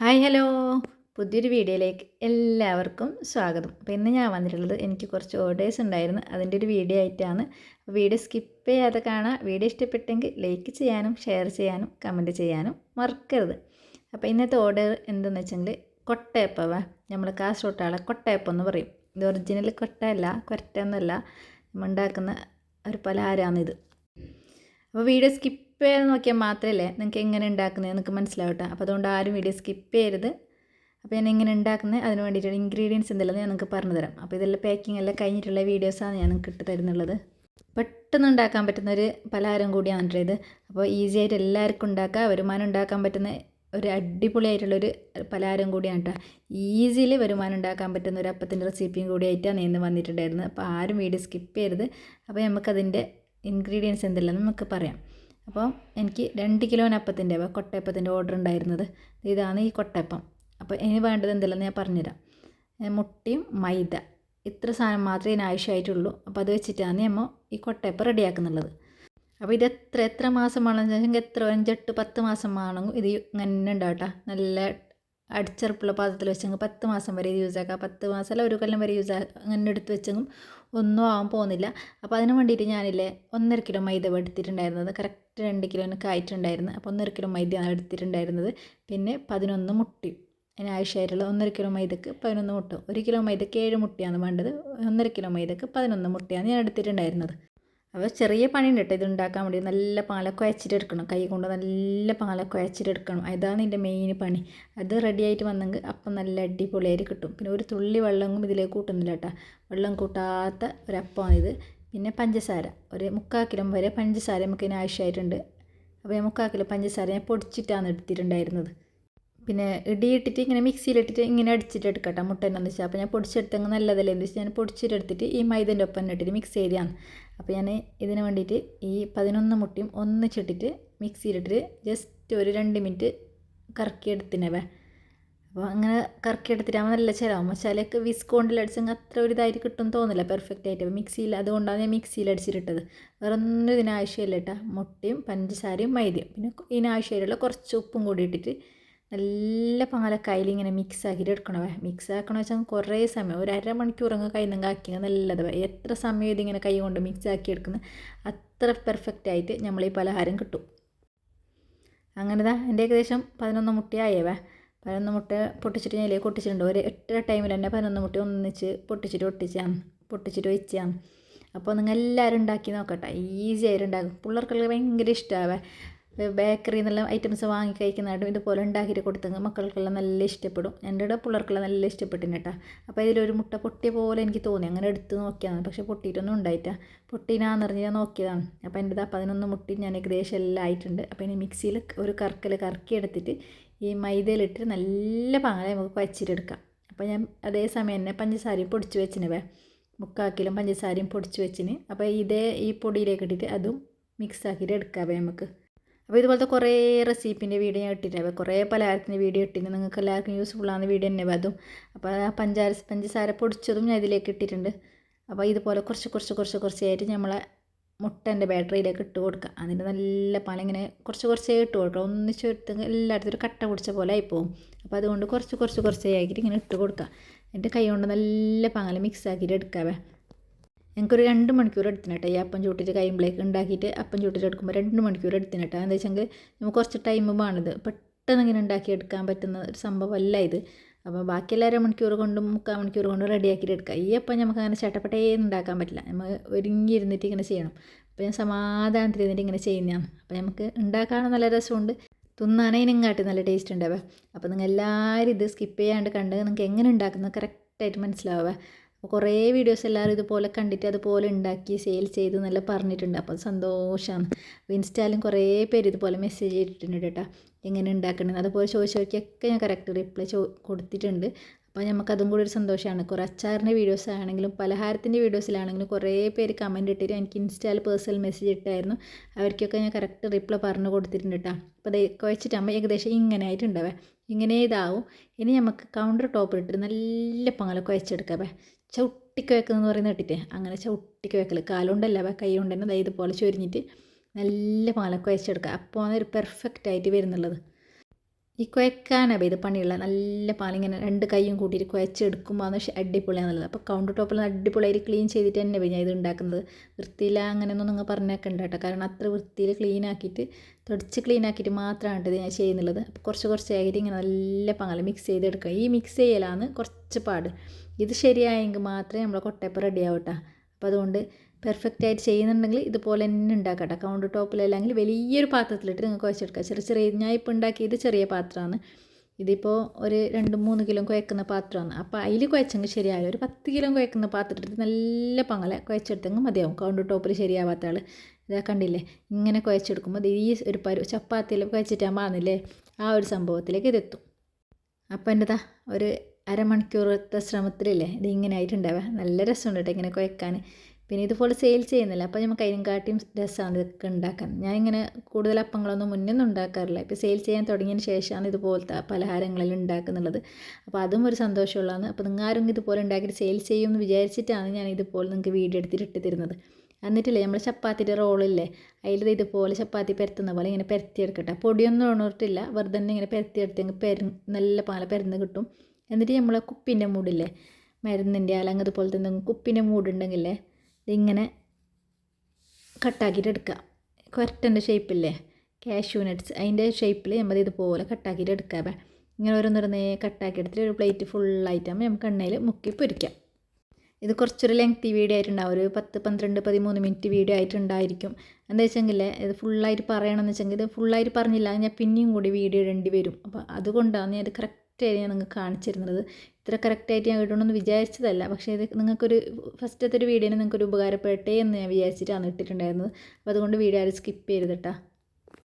Hi hello. പുതിയൊരു വീഡിയോയിലേക്ക് എല്ലാവർക്കും സ്വാഗതം. അപ്പോൾ ഇന്ന് ഞാൻ വന്നിട്ടുള്ളത് എനിക്ക് കുറച്ച് ഓർഡേഴ്സ് ഉണ്ടായിരുന്നു. അതിന്റെ ഒരു വീഡിയോ ആയിട്ടാണ്. വീഡിയോ സ്കിപ്പ് ചെയ്യാതെ കാണാം. വീഡിയോ ഇഷ്ടപ്പെട്ടെങ്കിൽ ലൈക്ക് ചെയ്യാനും ഷെയർ ചെയ്യാനും കമന്റ് ചെയ്യാനും മറക്കരുത്. അപ്പോൾ ഇന്നത്തെ ഓർഡർ എന്തെന്ന് വെച്ചെങ്കിൽ കൊട്ടയപ്പവ. നമ്മൾ കാസർഗോട്ടാളെ കൊട്ടയപ്പം എന്ന് പറയും. ഇത് ഒറിജിനൽ കൊട്ടയല്ല കൊരട്ടൊന്നുമല്ല നമ്മൾ ഉണ്ടാക്കുന്ന ഒരു പലഹാരമാണിത്. അപ്പോൾ വീഡിയോ സ്കിപ്പ് ചെയ്ത് നോക്കിയാൽ മാത്രമല്ലേ നിങ്ങൾക്ക് എങ്ങനെ ഉണ്ടാക്കുന്നത് നിങ്ങൾക്ക് മനസ്സിലാവട്ടെ. അപ്പോൾ അതുകൊണ്ട് ആരും വീഡിയോ സ്കിപ്പ് ചെയ്യരുത്. അപ്പോൾ ഞാൻ എങ്ങനെ ഉണ്ടാക്കുന്നത് അതിന് വേണ്ടിയിട്ടുള്ള ഇൻഗ്രീഡിയൻസ് എന്തെല്ലാം ഞാൻ നിങ്ങൾക്ക് പറഞ്ഞുതരാം അപ്പോൾ ഇതെല്ലാം പാക്കിംഗ് എല്ലാം കഴിഞ്ഞിട്ടുള്ള വീഡിയോസാണ് ഞാൻ നിങ്ങൾക്ക് ഇട്ട് തരുന്നുള്ളത്. പെട്ടെന്ന് ഉണ്ടാക്കാൻ പറ്റുന്ന ഒരു പലഹാരം കൂടിയാണ് ഇത്. അപ്പോൾ ഈസി ആയിട്ട് എല്ലാവർക്കും ഉണ്ടാക്കാം വരുമാനം ഉണ്ടാക്കാൻ പറ്റുന്ന ഒരു അടിപൊളിയായിട്ടുള്ളൊരു പലഹാരം കൂടിയാണ് കേട്ടോ ഈസിയിൽ വരുമാനം ഉണ്ടാക്കാൻ പറ്റുന്ന ഒരു അപ്പത്തിന്റെ റെസിപ്പിയും കൂടിയായിട്ടാണ് ഇന്ന് വന്നിട്ടുണ്ടായിരുന്നത്. അപ്പോൾ ആരും വീഡിയോ സ്കിപ്പ് ചെയ്യരുത്. അപ്പോൾ നമുക്കതിന്റെ ഇൻഗ്രീഡിയൻസ് എന്തെല്ലാം നമുക്ക് പറയാം. അപ്പോൾ എനിക്ക് രണ്ട് കിലോനപ്പത്തിന്റെ കൊട്ടയപ്പത്തിന്റെ ഓർഡർ ഉണ്ടായിരുന്നത്. ഇതാണ് ഈ കൊട്ടയപ്പം. അപ്പോൾ ഇനി വേണ്ടത് എന്തെല്ലാം ഞാൻ പറഞ്ഞുതരാം. മുട്ടയും മൈദ. ഇത്ര സാധനം മാത്രമേ ഇതിന് ആവശ്യമായിട്ടുള്ളൂ. അപ്പോൾ അത് വെച്ചിട്ടാണ് നമ്മൾ ഈ കൊട്ടയപ്പം റെഡിയാക്കുന്നുള്ളത്. അപ്പോൾ ഇത് എത്ര എത്ര മാസം വേണമെന്ന് വെച്ചാൽ എത്ര അഞ്ചെട്ട് പത്ത് മാസം വേണമെങ്കിൽ ഇത് ഇങ്ങനെ ഉണ്ടാവട്ടെ നല്ല അടിച്ചറപ്പുള്ള പാത്രത്തിൽ വെച്ചെങ്കിൽ പത്ത് മാസം വരെ ഇത് യൂസ് ആക്കാം പത്ത് അല്ല ഒരു കൊല്ലം വരെ യൂസ് ആക്കാം അങ്ങനെ എടുത്ത് വെച്ചെങ്കിൽ ഒന്നും ആവാൻ പോകുന്നില്ല. അപ്പോൾ അതിന് വേണ്ടിയിട്ട് ഞാനില്ലേ ഒന്നര കിലോ മൈദ എടുത്തിട്ടുണ്ടായിരുന്നത്. കറക്റ്റ് രണ്ട് കിലോനൊക്കെ ആയിട്ടുണ്ടായിരുന്നു അപ്പോൾ ഒന്നര കിലോ മൈദയാണ് എടുത്തിട്ടുണ്ടായിരുന്നത്. പിന്നെ പതിനൊന്ന് മുട്ടി. അതിന് ആവശ്യമായിട്ടുള്ള ഒന്നര കിലോ മൈദക്ക് പതിനൊന്ന് മുട്ട. ഒരു കിലോ മൈദക്ക് ഏഴ് മുട്ടയാണ് വേണ്ടത്. ഒന്നര കിലോ മൈദക്ക് പതിനൊന്ന് മുട്ടയാണ് ഞാൻ എടുത്തിട്ടുണ്ടായിരുന്നത്. അപ്പോൾ ചെറിയ പണിയുണ്ട് കേട്ടോ ഇത് ഉണ്ടാക്കാൻ വേണ്ടി നല്ല പാലൊക്കെ കുഴച്ചിട്ടെടുക്കണം. കൈ കൊണ്ട് നല്ല പാലൊക്കെ കുഴച്ചിട്ടെടുക്കണം. അതാണ് ഇതിന്റെ മെയിൻ പണി. അത് റെഡി ആയിട്ട് വന്നെങ്കിൽ അപ്പം നല്ല അടിപൊളിയായിട്ട് കിട്ടും. പിന്നെ ഒരു തുള്ളി വെള്ളവും ഇതിലേക്ക് കൂട്ടുന്നില്ല കേട്ടോ വെള്ളം കൂട്ടാത്ത ഒരപ്പമാണിത്. പിന്നെ പഞ്ചസാര. ഒരു മുക്കാൽ കിലോ വരെ പഞ്ചസാര നമുക്ക് ഇതിന് ആവശ്യമായിട്ടുണ്ട്. അപ്പോൾ മുക്കാൽ കിലോ പഞ്ചസാര ഞാൻ പൊടിച്ചിട്ടാണ് എടുത്തിട്ടുണ്ടായിരുന്നത്. പിന്നെ ഇടിയിട്ടിട്ട് ഇങ്ങനെ മിക്സിയിലിട്ടിട്ട് ഇങ്ങനെ അടിച്ചിട്ട് എടുക്കട്ടെ മുട്ടേനെന്ന് വെച്ചാൽ അപ്പോൾ ഞാൻ പൊടിച്ചെടുത്തെങ്കിൽ നല്ലതല്ലേ? എന്ന് വെച്ചാൽ ഞാൻ പൊടിച്ചിട്ടെടുത്തിട്ട് ഈ മൈദന്റെ ഒപ്പം ഇട്ടിട്ട് മിക്സ് ചെയ്താണ് അപ്പോൾ ഞാൻ ഇതിന് വേണ്ടിയിട്ട് ഈ പതിനൊന്ന് മുട്ടയും ഒന്നിച്ചിട്ടിട്ട് മിക്സിയിലിട്ടിട്ട് ജസ്റ്റ് ഒരു രണ്ട് മിനിറ്റ് കറക്കിയെടുത്തിനവേ. അപ്പോൾ അങ്ങനെ കറക്കി എടുത്തിട്ടാകുമ്പോൾ നല്ല ചിലവും മസാലയൊക്കെ വിസ്കോണ്ടിൽ അടിച്ചെങ്കിൽ അത്ര ഒരു ഇതായിട്ട് കിട്ടും തോന്നില്ല പെർഫെക്റ്റ് ആയിട്ട്. മിക്സിയിൽ അതുകൊണ്ടാണ് ഞാൻ മിക്സിയിൽ അടിച്ചിട്ടത് വേറെ ഒന്നും ഇതിനാവശ്യമില്ല കേട്ടോ. മുട്ടയും പഞ്ചസാരയും മൈദയും. പിന്നെ ഇതിനാവശ്യമായിട്ടുള്ള കുറച്ച് ഉപ്പും കൂടി ഇട്ടിട്ട് നല്ല പാലൊക്കെ ഇങ്ങനെ മിക്സ് ആക്കിയിട്ട് എടുക്കണവേ മിക്സ് ആക്കണമെന്ന് വെച്ചാൽ കുറേ സമയം ഒരു അരമണിക്കൂർ അങ്ങ് കൈ നിങ്ങൾ ആക്കിയാൽ നല്ലത് എത്ര സമയം ഇതിങ്ങനെ കൈ കൊണ്ട് മിക്സ് ആക്കി എടുക്കുന്നത് അത്ര പെർഫെക്റ്റ് ആയിട്ട് നമ്മൾ ഈ പലഹാരം കിട്ടും. അങ്ങനെതാ എന്റെ ഏകദേശം പതിനൊന്ന് മുട്ടയായവേ പതിനൊന്ന് മുട്ട പൊട്ടിച്ചിട്ട് ഞാൻ ഇതിലേക്ക് പൊട്ടിച്ചിട്ടുണ്ട് ഒരു എട്ടര ടൈമിൽ തന്നെ പതിനൊന്ന് മുട്ട ഒന്നിച്ച് പൊട്ടിച്ചിട്ട് ഒട്ടിച്ചാണ് പൊട്ടിച്ചിട്ട് വെച്ചാണ്. അപ്പോൾ നിങ്ങൾ എല്ലാവരും ഉണ്ടാക്കി നോക്കട്ടെ. ഈസി ആയിട്ട് ഉണ്ടാക്കും. പിള്ളേർക്കെല്ലാം ഭയങ്കര ഇഷ്ടമാവേ ബേക്കറിയിൽ നിന്നെല്ലാം ഐറ്റംസ് വാങ്ങി കഴിക്കുന്നതായിട്ടും ഇതുപോലെ ഉണ്ടാക്കിയിട്ട് കൊടുത്തെങ്കിൽ മക്കൾക്കെല്ലാം നല്ല ഇഷ്ടപ്പെടും. എന്റെ പിള്ളേർക്കെല്ലാം നല്ല ഇഷ്ടപ്പെട്ടിന് കേട്ടോ അപ്പോൾ ഇതിലൊരു മുട്ട പൊട്ടിയ പോലെ എനിക്ക് തോന്നി. അങ്ങനെ എടുത്ത് നോക്കിയതാണ്. പക്ഷേ പൊട്ടിയിട്ടൊന്നും ഉണ്ടായിട്ടാ. പൊട്ടിനാന്ന് പറഞ്ഞ് ഞാൻ നോക്കിയതാണ്. അപ്പോൾ എന്റെ പതിനൊന്ന് മുട്ടി ഞാൻ ഏകദേശം എല്ലാം ആയിട്ടുണ്ട്. അപ്പോൾ ഇനി മിക്സിയിൽ ഒരു കറക്കൽ കറക്കി എടുത്തിട്ട് ഈ മൈദയിലിട്ട് നല്ല പാങ്ങല നമുക്ക് കുഴച്ചിട്ടെടുക്കാം. അപ്പോൾ ഞാൻ അതേ സമയം തന്നെ പഞ്ചസാരയും പൊടിച്ച് വെച്ചിന് മുക്കാക്കിലും പഞ്ചസാരയും പൊടിച്ച് വെച്ചിന്. അപ്പോൾ ഇതേ ഈ പൊടിയിലേക്ക് ഇട്ടിട്ട് അതും മിക്സ് ആക്കിയിട്ട് എടുക്കാവേ നമുക്ക്. അപ്പോൾ ഇതുപോലത്തെ കുറേ റെസിപ്പിന്റെ വീഡിയോ ഞാൻ ഇട്ടിട്ടുണ്ട്. കുറേ പലഹാരത്തിന്റെ വീഡിയോ ഇട്ടിട്ടുണ്ട്. നിങ്ങൾക്ക് എല്ലാവർക്കും യൂസ്ഫുൾ ആണ് വീഡിയോ തന്നെ അതും അപ്പോൾ ആ പഞ്ചാര പഞ്ചസാര പൊടിച്ചതും ഞാൻ ഇതിലേക്ക് ഇട്ടിട്ടുണ്ട്. അപ്പോൾ ഇതുപോലെ കുറച്ച് കുറച്ച് കുറച്ച് കുറച്ചായിട്ട് നമ്മളെ മുട്ടന്റെ ബാറ്ററിയിലേക്ക് ഇട്ട് കൊടുക്കുക. അതിന്റെ നല്ല പാൽ ഇങ്ങനെ കുറച്ച് കുറച്ചേ ഇട്ട് കൊടുക്കുക. ഒന്നിച്ച് ഇട്ട് എല്ലായിടത്തും ഒരു കട്ട പിടിച്ച പോലെ ആയിപ്പോവും. അപ്പോൾ അതുകൊണ്ട് കുറച്ച് കുറച്ച് കുറച്ചേ ആക്കിയിട്ട് ഇങ്ങനെ ഇട്ട് കൊടുക്കുക. എന്റെ കൈ കൊണ്ട് നല്ല പാൽ മിക്സ് ആക്കിയിട്ട് എടുക്കാവേ. ഞങ്ങൾക്കൊരു രണ്ട് മണിക്കൂർ എടുത്തിന് കേട്ടോ. ഈ അപ്പം ചൂട്ടിട്ട് കഴിയുമ്പോഴേക്ക് ഉണ്ടാക്കിയിട്ട് അപ്പം ചൂട്ടിട്ട് എടുക്കുമ്പോൾ രണ്ട് മണിക്കൂർ എടുത്തിന് കേട്ടോ. എന്താ വെച്ചെങ്കിൽ നമുക്ക് കുറച്ച് ടൈം വേണത്. പെട്ടെന്ന് ഇങ്ങനെ ഉണ്ടാക്കി എടുക്കാൻ പറ്റുന്ന ഒരു സംഭവമല്ല ഇത്. അപ്പോൾ ബാക്കി എല്ലാ മണിക്കൂർ കൊണ്ടും മുക്കാൽ മണിക്കൂർ കൊണ്ടും റെഡിയാക്കിയിട്ട് എടുക്കാം ഈ അപ്പം നമുക്ക് അങ്ങനെ ചട്ടപ്പെട്ടേന്ന് ഉണ്ടാക്കാൻ പറ്റില്ല. നമ്മൾ ഒരുങ്ങി ഇരുന്നിട്ട് ഇങ്ങനെ ചെയ്യണം. അപ്പോൾ ഞാൻ സമാധാനത്തിൽ ഇരുന്നിട്ട് ഇങ്ങനെ ചെയ്യുന്നതാണ്. അപ്പോൾ നമുക്ക് ഉണ്ടാക്കാനും നല്ല രസമുണ്ട്. തിന്നാനേനും കാട്ടി നല്ല ടേസ്റ്റ് ഉണ്ടാവുക അപ്പോൾ നിങ്ങൾ എല്ലാവരും ഇത് സ്കിപ്പ് ചെയ്യാണ്ട് കണ്ട് നിങ്ങൾക്ക് എങ്ങനെ ഉണ്ടാക്കുന്നത് കറക്റ്റായിട്ട് മനസ്സിലാവുക. അപ്പോൾ കുറേ വീഡിയോസ് എല്ലാവരും ഇതുപോലെ കണ്ടിട്ട് അതുപോലെ ഉണ്ടാക്കി സെയിൽ ചെയ്ത് നല്ല പറഞ്ഞിട്ടുണ്ട്. അപ്പോൾ സന്തോഷമാണ് അപ്പോൾ ഇൻസ്റ്റാലും കുറേ പേര് ഇതുപോലെ മെസ്സേജ് ചെയ്തിട്ടുണ്ട് കേട്ടോ. എങ്ങനെ ഉണ്ടാക്കണമെന്ന് അതുപോലെ ചോദിച്ചവർക്കൊക്കെ ഞാൻ കറക്റ്റ് റിപ്ലൈ ചോ കൊടുത്തിട്ടുണ്ട്. അപ്പോൾ നമുക്ക് അതും കൂടി ഒരു സന്തോഷമാണ് കുറേ അച്ചാറിന്റെ വീഡിയോസ് ആണെങ്കിലും പലഹാരത്തിന്റെ വീഡിയോസിലാണെങ്കിലും കുറേ പേര് കമന്റ് ഇട്ടിട്ട് എനിക്ക് ഇൻസ്റ്റാൽ പേഴ്സണൽ മെസ്സേജ് ഇട്ടായിരുന്നു. അവർക്കൊക്കെ ഞാൻ കറക്റ്റ് റിപ്ലൈ പറഞ്ഞു കൊടുത്തിട്ടുണ്ട് കേട്ടോ. അപ്പോൾ അത് കുഴച്ചിട്ടാകുമ്പോൾ ഏകദേശം ഇങ്ങനെ ആയിട്ടുണ്ടാവേ. ഇങ്ങനെ ഇതാവും. ഇനി നമുക്ക് കൗണ്ടർ ടോപ്പിൽ ഇട്ടിട്ട് നല്ല പങ്ങളൊക്കെ കുഴച്ചെടുക്കാവേ ചവിട്ടിക്ക് വെക്കുന്നതെന്ന് പറയുന്നത് കേട്ടിട്ട് അങ്ങനെ ചവിട്ടിക്ക് വെക്കൽ കാലുകൊണ്ടല്ല കൈ കൊണ്ട് തന്നെ ഇതുപോലെ ചൊരിഞ്ഞിട്ട് നല്ല പാല കുഴച്ചെടുക്കുക അപ്പോൾ ഒരു പെർഫെക്റ്റ് ആയിട്ട് വരുന്നുള്ളത്. ഈ കുഴക്കാനാണ് ഇത് പണിയുള്ള നല്ല പാലിങ്ങനെ രണ്ട് കൈയും കൂട്ടിയിട്ട് കുഴച്ചെടുക്കുമ്പോൾ അന്ന് അടിപൊളിയാണെന്നുള്ളത് അപ്പോൾ കൗണ്ടർ ടോപ്പിൽ അടിപൊളിയായിട്ട് ക്ലീൻ ചെയ്തിട്ട് തന്നെ ഞാൻ ഇത് ഉണ്ടാക്കുന്നത്. വൃത്തിയില്ല അങ്ങനെയൊന്നും നിങ്ങൾ പറഞ്ഞേക്കണ്ട കേട്ടോ. കാരണം അത്ര വൃത്തിയിൽ ക്ലീൻ ആക്കിയിട്ട് തുടച്ച് ക്ലീൻ ആക്കിയിട്ട് മാത്രമാണ് ഇത് ഞാൻ ചെയ്യുന്നുള്ളത്. അപ്പോൾ കുറച്ച് കുറച്ച് ആയിട്ട് ഇങ്ങനെ നല്ല പങ്കല മിക്സ് ചെയ്തെടുക്കുക. ഈ മിക്സ് ചെയ്യലാണ് കുറച്ച് പാട്. ഇത് ശരിയായെങ്കിൽ മാത്രമേ നമ്മളെ കൊട്ടയപ്പം റെഡി ആവട്ടെ അപ്പോൾ അതുകൊണ്ട് പെർഫെക്റ്റ് ആയിട്ട് ചെയ്യുന്നുണ്ടെങ്കിൽ ഇതുപോലെ തന്നെ ഉണ്ടാക്കട്ടെ കൗണ്ടർ ടോപ്പിലല്ലെങ്കിൽ വലിയൊരു പാത്രത്തിലിട്ട് നിങ്ങൾക്ക് വെച്ചെടുക്കുക ചെറിയ ചെറിയ ഞാൻ ഇപ്പോൾ ഉണ്ടാക്കിയത് ചെറിയ പാത്രമാണ്. ഇതിപ്പോൾ ഒരു രണ്ട് മൂന്ന് കിലോ കുഴക്കുന്ന പാത്രമാണ്. അപ്പോൾ അതിൽ കുഴച്ചെങ്കിൽ ശരിയാവില്ല. ഒരു പത്ത് കിലോ കുഴക്കുന്ന പാത്രത്തിൽ നല്ല പങ്ങല കുഴച്ചെടുത്തെങ്കിൽ മതിയാവും. കൗണ്ടർ ടോപ്പിൽ ശരിയാവാത്ത ആൾ ഇതാ കണ്ടില്ലേ? ഇങ്ങനെ കുഴച്ചെടുക്കുമ്പോൾ ഈ ഒരു പരു ചപ്പാത്തിയിൽ കുഴച്ചിട്ടാകുമ്പോൾ ആ ഒരു സംഭവത്തിലേക്ക് ഇതെത്തും അപ്പോൾ എന്റെതാ ഒരു അരമണിക്കൂറത്തെ ശ്രമത്തിലല്ലേ? ഇത് ഇങ്ങനെ ആയിട്ടുണ്ടാവുക. നല്ല രസമുണ്ട് കേട്ടോ ഇങ്ങനെ കുഴക്കാൻ. പിന്നെ ഇതുപോലെ സെയിൽ ചെയ്യുന്നില്ല. അപ്പോൾ നമുക്ക് അതിനും കാട്ടിയും രസമാണ് ഇതൊക്കെ ഉണ്ടാക്കാൻ. ഞാൻ ഇങ്ങനെ കൂടുതൽ അപ്പങ്ങളൊന്നും മുന്നേ ഉണ്ടാക്കാറില്ല. ഇപ്പോൾ സെയിൽ ചെയ്യാൻ തുടങ്ങിയതിന് ശേഷമാണ് ഇതുപോലത്തെ പലഹാരങ്ങളിൽ ഉണ്ടാക്കുന്നുള്ളത്. അപ്പോൾ അതും ഒരു സന്തോഷമുള്ളതാണ്. അപ്പോൾ നിങ്ങൾ ആരും ഇതുപോലെ ഉണ്ടാക്കിയിട്ട് സെയിൽ ചെയ്യും എന്ന് വിചാരിച്ചിട്ടാണ് ഞാൻ ഇതുപോലെ നിങ്ങൾക്ക് വീഡിയോ എടുത്തിട്ട് തരുന്നത്. എന്നിട്ടില്ലേ നമ്മൾ ചപ്പാത്തിന്റെ റോളില്ലേ അതിൽ ഇതുപോലെ ചപ്പാത്തി പരത്തുന്ന പോലെ ഇങ്ങനെ പരത്തിയെടുക്കട്ടെ പൊടിയൊന്നും ഉണർത്തില്ല. വെറുതെ തന്നെ ഇങ്ങനെ പരത്തിയെടുത്തെങ്കിൽ പെര നല്ല പാല പരന്ന് കിട്ടും. എന്നിട്ട് നമ്മൾ കുപ്പിന്റെ മൂടില്ലേ? മരുന്നിന്റെ അല്ലെങ്കിൽ അതുപോലെ തന്നെ കുപ്പിന്റെ മൂടുണ്ടെങ്കിലേ ഇതിങ്ങനെ കട്ടാക്കിയിട്ട് എടുക്കുക കൊരട്ടന്റെ ഷേപ്പില്ലേ കാഷ്യൂ നട്ട്സ് അതിന്റെ ഷേപ്പിൽ നമ്മൾ ഇതുപോലെ കട്ടാക്കിയിട്ട് എടുക്കാം ഇങ്ങനെ ഓരോന്നോരോന്നേ കട്ടാക്കി എടുത്തിട്ട് ഒരു പ്ലേറ്റ് ഫുള്ളായിട്ടാകുമ്പോൾ നമുക്ക് എണ്ണയിൽ മുക്കി പൊരിക്കാം. ഇത് കുറച്ചൊരു ലെങ്തി വീഡിയോ ആയിട്ടുണ്ടാവും. ഒരു പത്ത് പന്ത്രണ്ട് പതിമൂന്ന് മിനിറ്റ് വീഡിയോ ആയിട്ടുണ്ടായിരിക്കും. എന്താ വെച്ചെങ്കിൽ ഇത് ഫുള്ളായിട്ട് പറയണമെന്ന് വെച്ചെങ്കിൽ ഇത് ഫുള്ളായിട്ട് പറഞ്ഞില്ല. ഞാൻ പിന്നെയും കൂടി വീഡിയോ ഇടേണ്ടി വരും. അപ്പോൾ അതുകൊണ്ടാണ് ഞാൻ ഇത് കറക്റ്റായിട്ട് ഞാൻ നിങ്ങൾക്ക് കാണിച്ചിരുന്നത് ഇത്ര കറക്റ്റായിട്ട് ഞാൻ ഇടണമെന്ന് വിചാരിച്ചതല്ല. പക്ഷേ ഇത് നിങ്ങൾക്കൊരു ഫസ്റ്റത്തെ ഒരു വീഡിയോന് നിങ്ങൾക്കൊരു ഉപകാരപ്പെട്ടേ എന്ന് ഞാൻ വിചാരിച്ചിട്ടാണ് ഇട്ടിട്ടുണ്ടായിരുന്നത്. അപ്പോൾ അതുകൊണ്ട് വീഡിയോ ആരും സ്കിപ്പ് ചെയ്ത് കേട്ടോ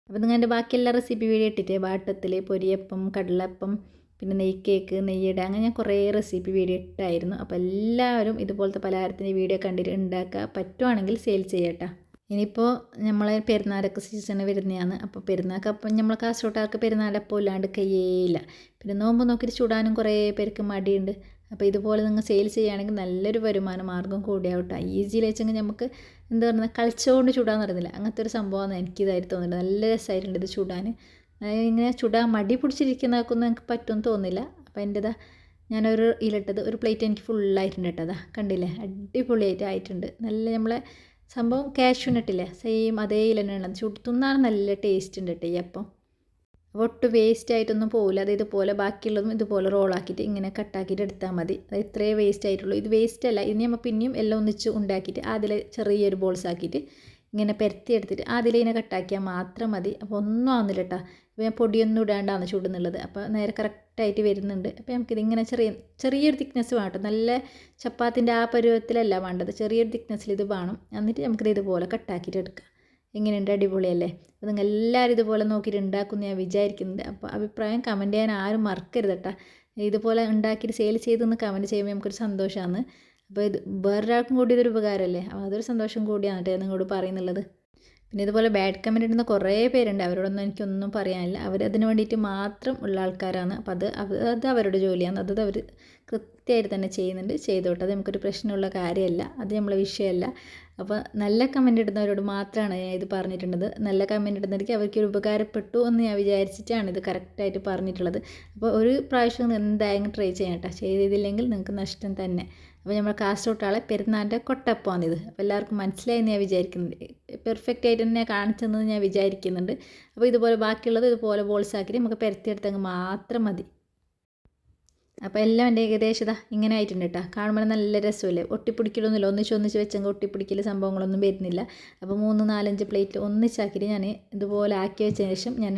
അപ്പോൾ നിങ്ങൾ എന്റെ ബാക്കി എല്ലാ റെസിപ്പി വീഡിയോ ഇട്ടിട്ടേ. വാട്ടത്തിൽ പൊരിയപ്പം കടലപ്പം പിന്നെ നെയ് കേക്ക് നെയ്യട അങ്ങനെ ഞാൻ കുറേ റെസിപ്പി വീഡിയോ ഇട്ടായിരുന്നു. അപ്പോൾ എല്ലാവരും ഇതുപോലത്തെ പലഹാരത്തിന്റെ വീഡിയോ കണ്ടിട്ട് ഉണ്ടാക്കുക പറ്റുവാണെങ്കിൽ സെയിൽ ചെയ്യട്ടെ. ഇനിയിപ്പോൾ നമ്മളെ പെരുന്നാളൊക്കെ സീസൺ വരുന്നതാണ് അപ്പോൾ പെരുന്നാൾക്ക് അപ്പം നമ്മൾ കാസർഗോട്ടുകാർക്ക് പെരുന്നാളപ്പോൾ ഇല്ലാണ്ട് കയ്യേയില്ല പിന്നെ നോമ്പ് നോക്കിയിട്ട് ചൂടാനും കുറേ പേർക്ക് മടിയുണ്ട്. അപ്പോൾ ഇതുപോലെ നിങ്ങൾ സെയിൽ ചെയ്യുകയാണെങ്കിൽ നല്ലൊരു വരുമാന മാർഗം കൂടിയാവട്ടെ. ഈസിയിൽ വെച്ചെങ്കിൽ നമുക്ക് എന്താ പറയുക കളിച്ചുകൊണ്ട് ചൂടാന്ന് പറയുന്നില്ല അങ്ങനത്തെ ഒരു സംഭവമാണ് എനിക്കിതായിട്ട് തോന്നുന്നത്. നല്ല രസമായിട്ടുണ്ട് ഇത് ചൂടാൻ. ഇങ്ങനെ ചുടാൻ മടി പിടിച്ചിരിക്കുന്നതൊക്കെ എനിക്ക് പറ്റുമെന്ന് തോന്നില്ല അപ്പോൾ എന്റെതാ ഞാനൊരു ഇലിട്ടത് ഒരു പ്ലേറ്റ് എനിക്ക് ഫുള്ളായിട്ടുണ്ട് കേട്ടോ. അതാ കണ്ടില്ലേ? അടിപൊളിയായിട്ട് ആയിട്ടുണ്ട്. നല്ല നമ്മളെ സംഭവം കാഷ്യൂനട്ടില്ലേ സെയിം അതേ ഇല തന്നെയാണ് ചുട് നല്ല ടേസ്റ്റ് ഉണ്ട് കേട്ടോ ഈ അപ്പം. ഒട്ട് വേസ്റ്റ് ആയിട്ടൊന്നും പോകില്ല അത് ഇതുപോലെ ബാക്കിയുള്ളതും ഇതുപോലെ റോളാക്കിയിട്ട് ഇങ്ങനെ കട്ടാക്കിയിട്ട് എടുത്താൽ മതി. അത് ഇത്രേ വേസ്റ്റ് ആയിട്ടുള്ളൂ. ഇത് വേസ്റ്റ് അല്ല. ഇനി നമ്മൾ പിന്നെയും എല്ലാം ഒന്നിച്ച് ഉണ്ടാക്കിയിട്ട് അതിൽ ചെറിയൊരു ബോൾസ് ആക്കിയിട്ട് ഇങ്ങനെ പരത്തി എടുത്തിട്ട് അതിലിങ്ങനെ കട്ടാക്കിയാൽ മാത്രം മതി. അപ്പോൾ ഒന്നും ആവുന്നില്ല കേട്ടോ ഇപ്പോൾ ഞാൻ പൊടിയൊന്നും ഇടാണ്ടാണ് ചൂടുന്നുള്ളത് അപ്പോൾ നേരെ കറക്റ്റായിട്ട് വരുന്നുണ്ട്. അപ്പോൾ നമുക്കിതിങ്ങനെ ചെറിയ ചെറിയൊരു തിക്നെസ് വേണം നല്ല ചപ്പാത്തിന്റെ ആ പരുവത്തിലല്ല വേണ്ടത്. ചെറിയൊരു തിക്നെസ്സിൽ ഇത് വേണം. എന്നിട്ട് നമുക്കിത് ഇതുപോലെ കട്ടാക്കിയിട്ട് എടുക്കാം. എങ്ങനെയുണ്ട്? അടിപൊളിയല്ലേ? അപ്പോൾ നിങ്ങൾ എല്ലാവരും ഇതുപോലെ നോക്കിയിട്ട് ഉണ്ടാക്കുമെന്ന് ഞാൻ വിചാരിക്കുന്നുണ്ട്. അപ്പോൾ അഭിപ്രായം കമന്റ് ചെയ്യാൻ ആരും മറക്കരുത് കേട്ടോ ഇതുപോലെ ഉണ്ടാക്കിയിട്ട് സെയിൽ ചെയ്തെന്ന് കമന്റ് ചെയ്യുമ്പോൾ നമുക്കൊരു സന്തോഷമാണ് അപ്പോൾ ഇത് വേറൊരാൾക്കും കൂടി ഇതൊരു ഉപകാരമല്ലേ? അപ്പോൾ അതൊരു സന്തോഷം കൂടിയാണ് കേട്ടോ നിങ്ങളോട് പറയുന്നുള്ളത്. പിന്നെ ഇതുപോലെ ബാഡ് കമന്റ് ഇടുന്ന കുറേ പേരുണ്ട്. അവരോടൊന്നും എനിക്കൊന്നും പറയാനില്ല. അവരതിന് വേണ്ടിയിട്ട് മാത്രം ഉള്ള ആൾക്കാരാണ്. അപ്പോൾ അത് അത് അവരുടെ ജോലിയാണ്. അത് അവർ കൃത്യമായിട്ട് തന്നെ ചെയ്യുന്നുണ്ട്. ചെയ്തോട്ടെ. അത് നമുക്കൊരു പ്രശ്നമുള്ള കാര്യമല്ല. അത് നമ്മളെ വിഷയമല്ല. അപ്പോൾ നല്ല കമന്റ് ഇടുന്നവരോട് മാത്രമാണ് ഞാൻ ഇത് പറഞ്ഞിട്ടുള്ളത്. നല്ല കമന്റ് ഇടുന്നവർക്ക് അവർക്ക് ഒരു ഉപകാരപ്പെട്ടു എന്ന് ഞാൻ വിചാരിച്ചിട്ടാണ് ഇത് കറക്റ്റായിട്ട് പറഞ്ഞിട്ടുള്ളത്. അപ്പോൾ ഒരു പ്രാവശ്യം എന്തായാലും ട്രൈ ചെയ്യണം കേട്ടോ. ചെയ്തില്ലെങ്കിൽ നിങ്ങൾക്ക് നഷ്ടം തന്നെ. അപ്പോൾ നമ്മൾ കാസർഗോട്ടാളെ പെരുന്നാളിന്റെ ഇത്. അപ്പോൾ എല്ലാവർക്കും മനസ്സിലായി ഞാൻ വിചാരിക്കുന്നുണ്ട്. പെർഫെക്റ്റ് ആയിട്ട് തന്നെ കാണിച്ചെന്ന് ഞാൻ വിചാരിക്കുന്നുണ്ട്. അപ്പോൾ ഇതുപോലെ ബാക്കിയുള്ളത് ഇതുപോലെ ബോൾസ് ആക്കിയിട്ട് നമുക്ക് അങ്ങ് മാത്രം മതി. അപ്പോൾ എല്ലാം എന്റെ ഏകദേശം ഇങ്ങനെ ആയിട്ടുണ്ട് കേട്ടോ. കാണുമ്പോൾ നല്ല രസമല്ലേ? ഒട്ടിപ്പിടിക്കലൊന്നുമില്ല. ഒന്നിച്ച് ഒന്നിച്ച് വെച്ചെങ്കിൽ ഒട്ടിപ്പിടിക്കൽ സംഭവങ്ങളൊന്നും വരുന്നില്ല. അപ്പോൾ മൂന്ന് നാലഞ്ച് പ്ലേറ്റ് ഒന്നിച്ചാക്കിയിട്ട് ഞാൻ ഇതുപോലെ ആക്കി വെച്ചതിന് ശേഷം ഞാൻ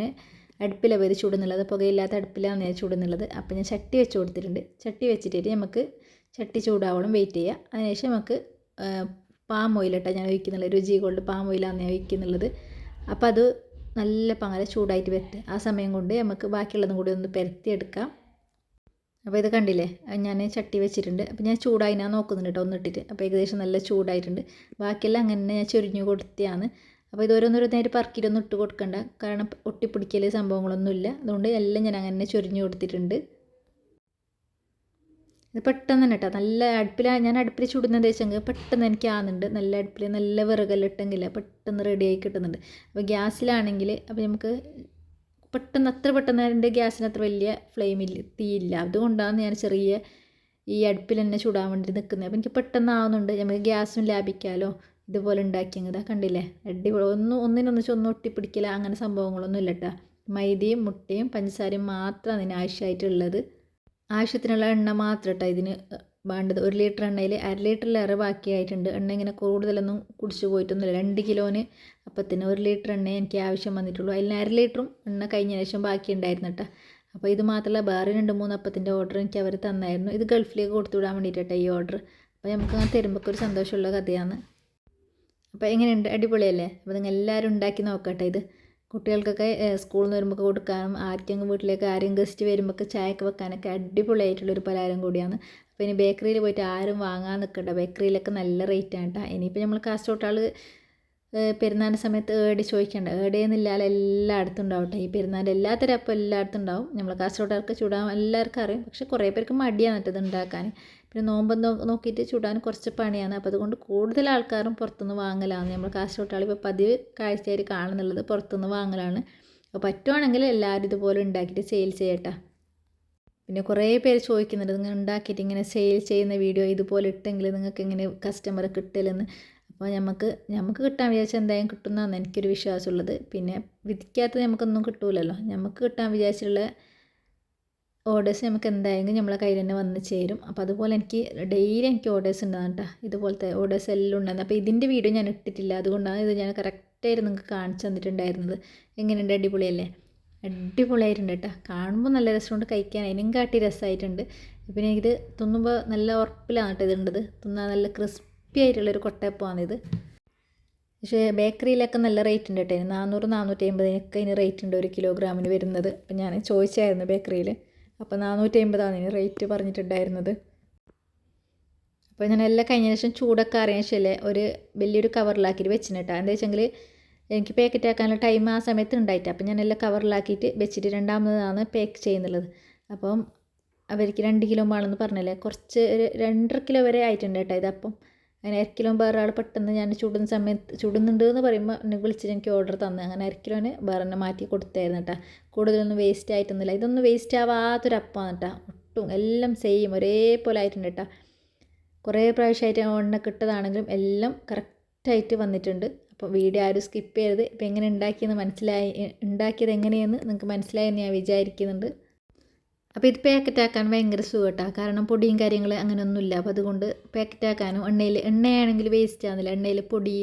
അടുപ്പിലാണ് വരെ ചൂടുന്നുള്ളത്. പുകയില്ലാത്ത അടുപ്പിലാണ് ഞാൻ ചൂടുന്നുള്ളത്. അപ്പോൾ ഞാൻ ചട്ടി വെച്ച് കൊടുത്തിട്ടുണ്ട്. ചട്ടി വെച്ചിട്ട് നമുക്ക് ചട്ടി ചൂടാവണം വെയിറ്റ് ചെയ്യുക. അതിനുശേഷം നമുക്ക് പാം ഓയിലിട്ടാണ് ഞാൻ ഒഴിക്കുന്നുള്ളത്. രുചി കൊണ്ട് പാം ഓയിലാണ് ഞാൻ ഒഴിക്കുന്നുള്ളത്. അപ്പോൾ അത് നല്ല പാല ചൂടായിട്ട് വരട്ടെ. ആ സമയം കൊണ്ട് നമുക്ക് ബാക്കിയുള്ളതും കൂടി ഒന്ന് പരത്തിയെടുക്കാം. അപ്പോൾ ഇത് കണ്ടില്ലേ? ഞാൻ ചട്ടി വെച്ചിട്ടുണ്ട്. അപ്പോൾ ഞാൻ ചൂടായി ഞാൻ നോക്കുന്നുണ്ട് കേട്ടോ ഒന്നിട്ടിട്ട് അപ്പോൾ ഏകദേശം നല്ല ചൂടായിട്ടുണ്ട്. ബാക്കിയെല്ലാം അങ്ങനെ ഞാൻ ചൊരിഞ്ഞു കൊടുത്തിയാണ്. അപ്പോൾ ഇത് ഓരോന്നോരോ നേരെ പറക്കിയിട്ടൊന്നും ഇട്ട് കൊടുക്കണ്ട. കാരണം ഒട്ടിപ്പിടിക്കൽ സംഭവങ്ങളൊന്നുമില്ല. അതുകൊണ്ട് എല്ലാം ഞാൻ അങ്ങനെ ചൊരിഞ്ഞു കൊടുത്തിട്ടുണ്ട്. ഇത് പെട്ടെന്ന് തന്നെ കേട്ടോ നല്ല അടുപ്പിൽ ഞാൻ അടുപ്പിൽ ചുടുന്നത് വെച്ചെങ്കിൽ പെട്ടെന്ന് എനിക്ക് ആകുന്നുണ്ട് നല്ല അടുപ്പിൽ നല്ല വിറകലിട്ടെങ്കിൽ പെട്ടെന്ന് റെഡിയായി കിട്ടുന്നുണ്ട്. അപ്പോൾ ഗ്യാസിലാണെങ്കിൽ അപ്പോൾ നമുക്ക് പെട്ടെന്ന് അത്ര പെട്ടെന്ന് എന്റെ ഗ്യാസിന് അത്ര വലിയ ഫ്ലെയിമില്ല തീയില്ല അതുകൊണ്ടാണ് ഞാൻ ചെറിയ ഈ അടുപ്പിൽ തന്നെ ചൂടാൻ വേണ്ടി നിൽക്കുന്നത്. അപ്പോൾ എനിക്ക് പെട്ടെന്ന് ആവുന്നുണ്ട്. നമുക്ക് ഗ്യാസും ലാഭിക്കാമല്ലോ ഇതുപോലെ ഉണ്ടാക്കിയത് കണ്ടില്ലേ? അടിപൊളി. ഒന്നും ഒന്നിനൊന്നിച്ച് ഒന്നും ഒട്ടിപ്പിടിക്കില്ല അങ്ങനെ സംഭവങ്ങളൊന്നും ഇല്ല കേട്ടോ മൈദയും മുട്ടയും പഞ്ചസാരയും മാത്രമാണ് അതിന് ആവശ്യമായിട്ടുള്ളത്. ആവശ്യത്തിനുള്ള എണ്ണ മാത്രം കേട്ടോ ഇതിന് വേണ്ടത്. ഒരു ലിറ്റർ എണ്ണയിൽ അര ലിറ്ററിലേറെ ബാക്കിയായിട്ടുണ്ട്. എണ്ണ ഇങ്ങനെ കൂടുതലൊന്നും കുടിച്ചു പോയിട്ടൊന്നുമില്ല. രണ്ട് കിലോന് അപ്പത്തിന് ഒരു ലിറ്റർ എണ്ണ എനിക്ക് ആവശ്യം വന്നിട്ടുള്ളൂ. അതിൽ അര ലിറ്ററും എണ്ണ കഴിഞ്ഞ ശേഷം ബാക്കി ഉണ്ടായിരുന്നു കേട്ടോ അപ്പോൾ ഇത് മാത്രമല്ല വേറെ രണ്ട് മൂന്ന് അപ്പത്തിന്റെ ഓർഡർ എനിക്ക് അവർ തന്നായിരുന്നു. ഇത് ഗൾഫിലേക്ക് കൊടുത്തു വിടാൻ വേണ്ടിയിട്ടാണ് ഈ ഓർഡർ. അപ്പോൾ നമുക്ക് അങ്ങനെ തരുമ്പോൾ ഒരു സന്തോഷമുള്ള കഥയാണ്. അപ്പോൾ എങ്ങനെയുണ്ട്? അടിപൊളിയല്ലേ? അപ്പോൾ നിങ്ങൾ എല്ലാവരും ഉണ്ടാക്കി നോക്കട്ടെ ഇത്. കുട്ടികൾക്കൊക്കെ സ്കൂളിൽ നിന്ന് വരുമ്പോൾ കൊടുക്കാനും ആർക്കെങ്കിലും വീട്ടിലേക്ക് ആരും ഗസ്റ്റ് വരുമ്പോൾ ചായക്ക് വെക്കാനൊക്കെ അടിപൊളിയായിട്ടുള്ളൊരു പലഹാരം കൂടിയാണ്. അപ്പോൾ ഇനി ബേക്കറിയിൽ പോയിട്ട് ആരും വാങ്ങാൻ നിൽക്കണ്ട ബേക്കറിയിലൊക്കെ നല്ല റേറ്റാണ് കേട്ടോ ഇനിയിപ്പോൾ നമ്മൾ കാസർഗോട്ടാൾ പെരുന്നാളിന്റെ സമയത്ത് ഏടി ചോദിക്കേണ്ട. ഏടിയെന്നില്ലാതെ എല്ലായിടത്തും ഉണ്ടാവും കേട്ടോ ഈ പെരുന്നാളിന്റെ എല്ലാത്തരം അപ്പം എല്ലായിടത്തും ഉണ്ടാവും. നമ്മൾ കാസർഗോഡുകാർക്ക് ചൂടാൻ എല്ലാവർക്കും അറിയും. പക്ഷേ കുറേ പേർക്ക് മടിയാണ് മറ്റത് ഉണ്ടാക്കാൻ. പിന്നെ നോമ്പ് നോക്കിയിട്ട് ചൂടാൻ കുറച്ച് പണിയാണ്. അപ്പോൾ അതുകൊണ്ട് കൂടുതൽ ആൾക്കാരും പുറത്തുനിന്ന് വാങ്ങലാണ് നമ്മൾ കാസർഗോട്ടാൾ ഇപ്പോൾ പതിവ് കാഴ്ചയായിട്ട് കാണുന്നുള്ളത് പുറത്തുനിന്ന് വാങ്ങലാണ്. അപ്പോൾ പറ്റുവാണെങ്കിൽ എല്ലാവരും ഇതുപോലെ ഉണ്ടാക്കിയിട്ട് സെയിൽ ചെയ്യട്ടെ. പിന്നെ കുറേ പേര് ചോദിക്കുന്നുണ്ട് നിങ്ങൾ ഉണ്ടാക്കിയിട്ട് ഇങ്ങനെ സെയിൽ ചെയ്യുന്ന വീഡിയോ ഇതുപോലെ ഇട്ടെങ്കിൽ നിങ്ങൾക്ക് എങ്ങനെ കസ്റ്റമർ കിട്ടലെന്ന്? അപ്പോൾ നമുക്ക് നമുക്ക് കിട്ടാൻ വിചാരിച്ചാൽ എന്തായാലും കിട്ടുന്നതാണ് എനിക്കൊരു വിശ്വാസമുള്ളത്. പിന്നെ വിധിക്കാത്തത് നമുക്കൊന്നും കിട്ടൂലല്ലോ. നമുക്ക് കിട്ടാൻ വിചാരിച്ചുള്ള ഓർഡേഴ്സ് നമുക്ക് എന്തായെങ്കിലും നമ്മളെ കയ്യിൽ തന്നെ വന്ന് ചേരും. അപ്പോൾ അതുപോലെ എനിക്ക് ഡെയിലി എനിക്ക് ഓർഡേഴ്സ് ഉണ്ടാകും കേട്ടോ ഇതുപോലത്തെ ഓർഡേഴ്സ് എല്ലാം ഉണ്ടാകുന്നത് അപ്പോൾ ഇതിന്റെ വീഡിയോ ഞാൻ ഇട്ടിട്ടില്ല. അതുകൊണ്ടാണ് ഇത് ഞാൻ കറക്റ്റായിട്ട് നിങ്ങൾക്ക് കാണിച്ചു തന്നിട്ടുണ്ടായിരുന്നത്. എങ്ങനെയുണ്ട്? അടിപൊളിയല്ലേ? അടിപൊളിയായിട്ടുണ്ട് കേട്ടോ കാണുമ്പോൾ നല്ല രസമുണ്ട്. കഴിക്കാൻ അതിനും കാട്ടി രസമായിട്ടുണ്ട്. പിന്നെ ഇത് തിന്നുമ്പോൾ നല്ല ഉറപ്പിലാണ് കേട്ടോ ഇതുണ്ടത് തിന്നാൻ നല്ല ക്രിസ്പി ആയിട്ടുള്ളൊരു കൊട്ടയപ്പമാണിത്. പക്ഷേ ബേക്കറിയിലൊക്കെ നല്ല റേറ്റ് ഉണ്ട് കേട്ടോ. നാനൂറ് നാനൂറ്റി അമ്പതിനൊക്കെ ഇതിന് റേറ്റ് ഉണ്ട് ഒരു കിലോഗ്രാമിന് വരുന്നത്. അപ്പം ഞാൻ ചോദിച്ചായിരുന്നു ബേക്കറിയിൽ. അപ്പോൾ നാനൂറ്റി അമ്പതാണ് ഇതിന് റേറ്റ് പറഞ്ഞിട്ടുണ്ടായിരുന്നത്. അപ്പോൾ ഞാൻ എല്ലാം കഴിഞ്ഞ ശേഷം ചൂടൊക്കെ അറിയാൻ ശേഷം ഒരു വലിയൊരു കവറിലാക്കിയിട്ട് വെച്ചിട്ടാ എന്താ വെച്ചെങ്കിൽ എനിക്ക് പാക്കറ്റ് ആക്കാനുള്ള ടൈം ആ സമയത്ത് ഉണ്ടായിട്ട്. അപ്പം ഞാൻ എല്ലാം കവറിലാക്കിയിട്ട് വെച്ചിട്ട് രണ്ടാമതാണ് പാക്ക് ചെയ്യുന്നുള്ളത്. അപ്പം അവർക്ക് രണ്ട് കിലോ വേണമെന്ന് പറഞ്ഞല്ലേ? കുറച്ച് ഒരു രണ്ടര കിലോ വരെ ആയിട്ടുണ്ട് കേട്ടോ ഇതപ്പം അങ്ങനെ അര കിലോ വേറെ ആൾ പെട്ടെന്ന് ഞാൻ ചുടുന്ന സമയത്ത് ചുടുന്നുണ്ട് എന്ന് പറയുമ്പോൾ എന്നെ വിളിച്ചിട്ട് എനിക്ക് ഓർഡർ തന്നു. അങ്ങനെ അര കിലോന് വേറെ മാറ്റി കൊടുത്തായിരുന്നു കേട്ടോ കൂടുതലൊന്നും വേസ്റ്റ് ആയിട്ടൊന്നുമില്ല. ഇതൊന്നും വേസ്റ്റ് ആവാത്തൊരു അപ്പമാണ് കേട്ടോ ഒട്ടും എല്ലാം സെയിം ഒരേപോലെ ആയിട്ടുണ്ട് കേട്ടോ കുറേ പ്രാവശ്യമായിട്ട് എണ്ണ കിട്ടതാണെങ്കിലും എല്ലാം കറക്റ്റായിട്ട് വന്നിട്ടുണ്ട്. അപ്പോൾ വീഡിയോ ആരും സ്കിപ്പ് ചെയ്യരുത്. ഇപ്പോൾ എങ്ങനെ ഉണ്ടാക്കിയെന്ന് മനസ്സിലായി ഉണ്ടാക്കിയത് എങ്ങനെയെന്ന് നിങ്ങൾക്ക് മനസ്സിലായെന്ന് ഞാൻ വിചാരിക്കുന്നുണ്ട്. അപ്പോൾ ഇത് പാക്കറ്റാക്കാൻ ഭയങ്കര സുഖട്ടാ. കാരണം പൊടിയും കാര്യങ്ങൾ അങ്ങനെയൊന്നുമില്ല അപ്പോൾ അതുകൊണ്ട് പാക്കറ്റാക്കാനും എണ്ണയിൽ എണ്ണയാണെങ്കിൽ വേസ്റ്റ് ആകുന്നില്ല എണ്ണയിൽ പൊടി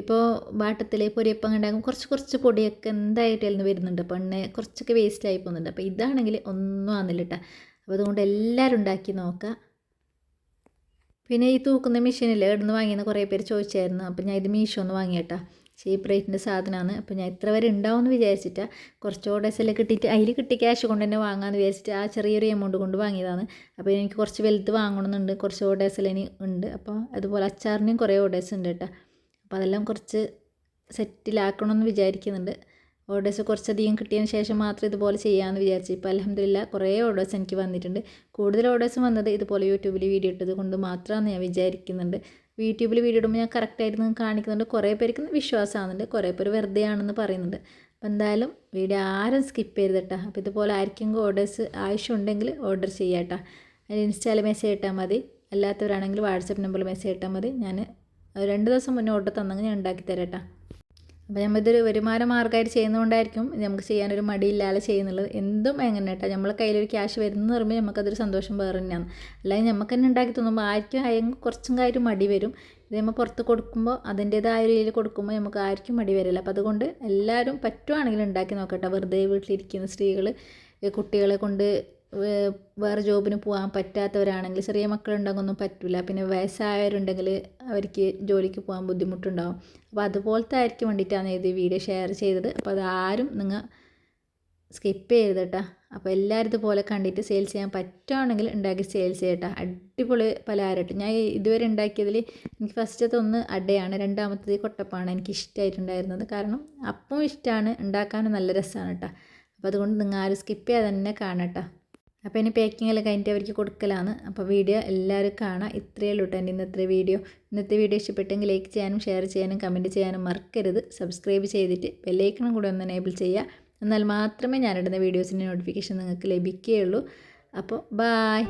ഇപ്പോൾ വാട്ടത്തിൽ പൊരിയപ്പം ഉണ്ടാകും കുറച്ച് കുറച്ച് പൊടിയൊക്കെ എന്തായിട്ടായിരുന്നു വരുന്നുണ്ട്. അപ്പോൾ എണ്ണ കുറച്ചൊക്കെ വേസ്റ്റ് ആയി പോകുന്നുണ്ട്. അപ്പോൾ ഇതാണെങ്കിൽ ഒന്നും ആകുന്നില്ല കേട്ടോ അപ്പോൾ അതുകൊണ്ട് എല്ലാവരും ഉണ്ടാക്കി നോക്കുക പിന്നെ ഈ തൂക്കുന്ന മെഷീനിൽ എവിടെ നിന്ന് വാങ്ങിയെന്ന് കുറേ പേര് ചോദിച്ചായിരുന്നു. അപ്പോൾ ഞാൻ ഇത് മീഷോ ഒന്ന് വാങ്ങിയേട്ടാ ചീപ്പ് റേറ്റിന്റെ സാധനമാണ് അപ്പോൾ ഞാൻ ഇത്ര വരെ ഉണ്ടാവുമെന്ന് വിചാരിച്ചിട്ടാണ് കുറച്ച് ഓർഡേഴ്സ് എല്ലാം കിട്ടിയിട്ട് അതിൽ കിട്ടി ക്യാഷ് കൊണ്ട് തന്നെ വാങ്ങാമെന്ന് വിചാരിച്ചിട്ട് ആ ചെറിയൊരു എമൗണ്ട് കൊണ്ട് വാങ്ങിയതാണ്. അപ്പോൾ എനിക്ക് കുറച്ച് വലുത് വാങ്ങണമെന്നുണ്ട് കുറച്ച് ഓർഡേഴ്സ് എല്ലാം ഇനി ഉണ്ട്. അപ്പോൾ അതുപോലെ അച്ചാറിനും കുറേ ഓർഡേഴ്സ് ഉണ്ട് കേട്ടോ. അപ്പോൾ അതെല്ലാം കുറച്ച് സെറ്റിലാക്കണമെന്ന് വിചാരിക്കുന്നുണ്ട്. ഓർഡേഴ്സ് കുറച്ചധികം കിട്ടിയതിന് ശേഷം മാത്രം ഇതുപോലെ ചെയ്യാമെന്ന് വിചാരിച്ചു. ഇപ്പോൾ അലഹമില്ല കുറേ ഓർഡേഴ്സ് എനിക്ക് വന്നിട്ടുണ്ട്. കൂടുതൽ ഓർഡേഴ്സ് വന്നത് ഇതുപോലെ യൂട്യൂബിൽ വീഡിയോ ഇട്ടത് കൊണ്ട് മാത്രമാണ് ഞാൻ വിചാരിക്കുന്നുണ്ട്. യൂട്യൂബിൽ വീഡിയോ ഇടുമ്പോൾ ഞാൻ കറക്റ്റായിട്ട് നിങ്ങൾക്ക് കാണിക്കുന്നുണ്ട്. കുറേ പേർക്ക് വിശ്വാസമാകുന്നുണ്ട് കുറേ പേര് വെറുതെ ആണെന്ന് പറയുന്നുണ്ട്. അപ്പോൾ എന്തായാലും വീഡിയോ ആരും സ്കിപ്പ് ചെയ്ത് കേട്ടോ അപ്പോൾ ഇതുപോലെ ആർക്കെങ്കിലും ഓർഡേഴ്സ് ആവശ്യമുണ്ടെങ്കിൽ ഓർഡർ ചെയ്യാട്ടോ കേട്ടോ ഇൻസ്റ്റാൽ മെസ്സേജ് ഇട്ടാൽ മതി. അല്ലാത്തവരാണെങ്കിൽ വാട്സപ്പ് നമ്പറിൽ മെസ്സേജ് ഇട്ടാൽ മതി. ഞാൻ രണ്ട് ദിവസം മുന്നേ ഓർഡർ തന്നെങ്കിൽ ഞാൻ ഉണ്ടാക്കി തരാം കേട്ടോ അപ്പോൾ നമ്മളിതൊരു വരുമാന മാർഗമായിട്ട് ചെയ്യുന്നതുകൊണ്ടായിരിക്കും നമുക്ക് ചെയ്യാനൊരു മടിയില്ലാതെ ചെയ്യുന്നുള്ളത്. എന്തും എങ്ങനെ കേട്ടോ. നമ്മളെ കയ്യിലൊരു ക്യാഷ് വരുന്ന പറയുമ്പോൾ നമുക്കതൊരു സന്തോഷം വേറെ തന്നെയാണ്. അല്ലെങ്കിൽ നമുക്ക് തന്നെ ഉണ്ടാക്കി തോന്നുമ്പോൾ ആർക്കും ആയെങ്കിൽ കുറച്ചും കാര്യം മടി വരും. ഇത് നമ്മൾ പുറത്ത് കൊടുക്കുമ്പോൾ അതിന്റേതായ രീതിയിൽ കൊടുക്കുമ്പോൾ നമുക്ക് ആർക്കും മടി വരില്ല. അപ്പോൾ അതുകൊണ്ട് എല്ലാവരും പറ്റുവാണെങ്കിൽ ഉണ്ടാക്കി നോക്കട്ടെ. വെറുതെ വീട്ടിലിരിക്കുന്ന സ്ത്രീകൾ കുട്ടികളെ കൊണ്ട് വേറെ ജോബിന് പോകാൻ പറ്റാത്തവരാണെങ്കിൽ ചെറിയ മക്കളുണ്ടെങ്കിൽ പറ്റില്ല പിന്നെ വയസ്സായവരുണ്ടെങ്കിൽ അവർക്ക് ജോലിക്ക് പോകാൻ ബുദ്ധിമുട്ടുണ്ടാവും. അപ്പോൾ അതുപോലത്തെ ആയിരിക്കും വേണ്ടിയിട്ടാണ് ഇത് വീഡിയോ ഷെയർ ചെയ്തത്. അപ്പോൾ അതാരും നിങ്ങൾ സ്കിപ്പ് ചെയ്ത് കേട്ടോ. അപ്പോൾ എല്ലാവരും ഇതുപോലെ കണ്ടിട്ട് സെയിൽസ് ചെയ്യാൻ പറ്റുകയാണെങ്കിൽ ഉണ്ടാക്കി സെയിൽസ് ചെയ്യട്ടോ അടിപൊളി പലഹാരമായിട്ട്. ഞാൻ ഇതുവരെ ഉണ്ടാക്കിയതിൽ എനിക്ക് ഫസ്റ്റത്തെ ഒന്ന് അടയാണ് രണ്ടാമത്തത് കൊട്ടപ്പാണ് എനിക്ക് ഇഷ്ടമായിട്ടുണ്ടായിരുന്നത് കാരണം അപ്പം ഇഷ്ടമാണ് ഉണ്ടാക്കാനും നല്ല രസമാണ് കേട്ടോ. അപ്പോൾ അതുകൊണ്ട് നിങ്ങൾ ആരും സ്കിപ്പ് ചെയ്യാതെ തന്നെ കാണട്ടോ അപ്പോൾ ഇനി പാക്കിംഗ് എല്ലാം കഴിഞ്ഞിട്ട് അവർക്ക് കൊടുക്കലാണ്. അപ്പോൾ വീഡിയോ എല്ലാവരും കാണാം. ഇത്രയേ ഉള്ളൂ കേട്ടോ ഇന്നത്തെ വീഡിയോ. ഇന്നത്തെ വീഡിയോ ഇഷ്ടപ്പെട്ടെങ്കിൽ ലൈക്ക് ചെയ്യാനും ഷെയർ ചെയ്യാനും കമന്റ് ചെയ്യാനും മറക്കരുത്. സബ്സ്ക്രൈബ് ചെയ്തിട്ട് ബെല്ലൈക്കണം കൂടെ ഒന്ന് എനേബിൾ ചെയ്യുക. എന്നാൽ മാത്രമേ ഞാനിടുന്ന വീഡിയോസിന്റെ നോട്ടിഫിക്കേഷൻ നിങ്ങൾക്ക് ലഭിക്കുകയുള്ളൂ. അപ്പോൾ ബായ്.